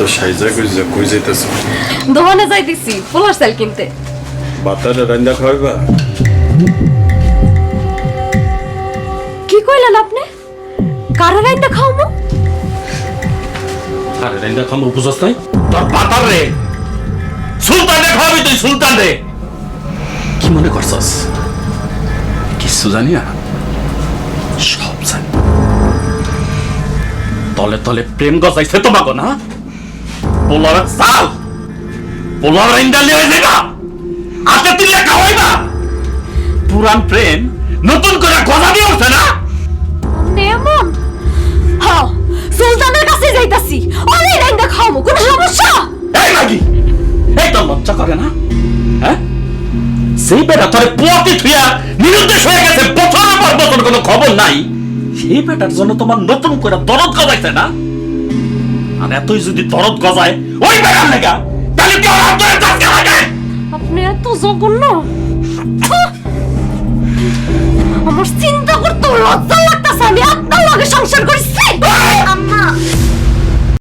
তো সাইজা কইজা কই যাইতেছ? দোকানে যাইতেছি পোলার সেল কিনতে। বাতারে রান্না খাওয়াইবা? কি কইলেন আপনি? কারও রাইন্দা খাওয়াবো আরে রাইন্দা খামো বুঝছ নাই? তোর পাতার রে। সুলতান রে খাবি তুই সুলতান রে কি মনে করছস? কিছু জানি না। সব জানি। তলে তলে প্রেম গজাইছে তোমাকে না? পোলার সাল পোলার রাইন্দা লিয়ে যাইবা আতে তুলে খাওয়াইবা পুরান প্রেম নতুন করে গজা দিয়ে উঠছে না আপনি এমন হ্যাঁ সুলতানের কাছে যাইতাছি অনেক রাইন্দা খাওয়াবো কোনো সমস্যা এই মাগি এই তোর লজ্জা করে না হ্যাঁ সেই বেটা তোর পুয়াতি থুয়া নিরুদ্দেশ হয়ে গেছে বছরের পর বছর কোনো খবর নাই সেই বেটার জন্য তোমার নতুন করে দরদ গজাইছে না মানে আর এতই যদি দরদ গজায়, ওই বেড়ার লেগা, তাহলে কি ওর আন্তরে লাগে আপনি এত জঘন্য। আমার চিন্তা করতে লজ্জা লাগতেছে, আমি আপনার লগে সংসার করছি।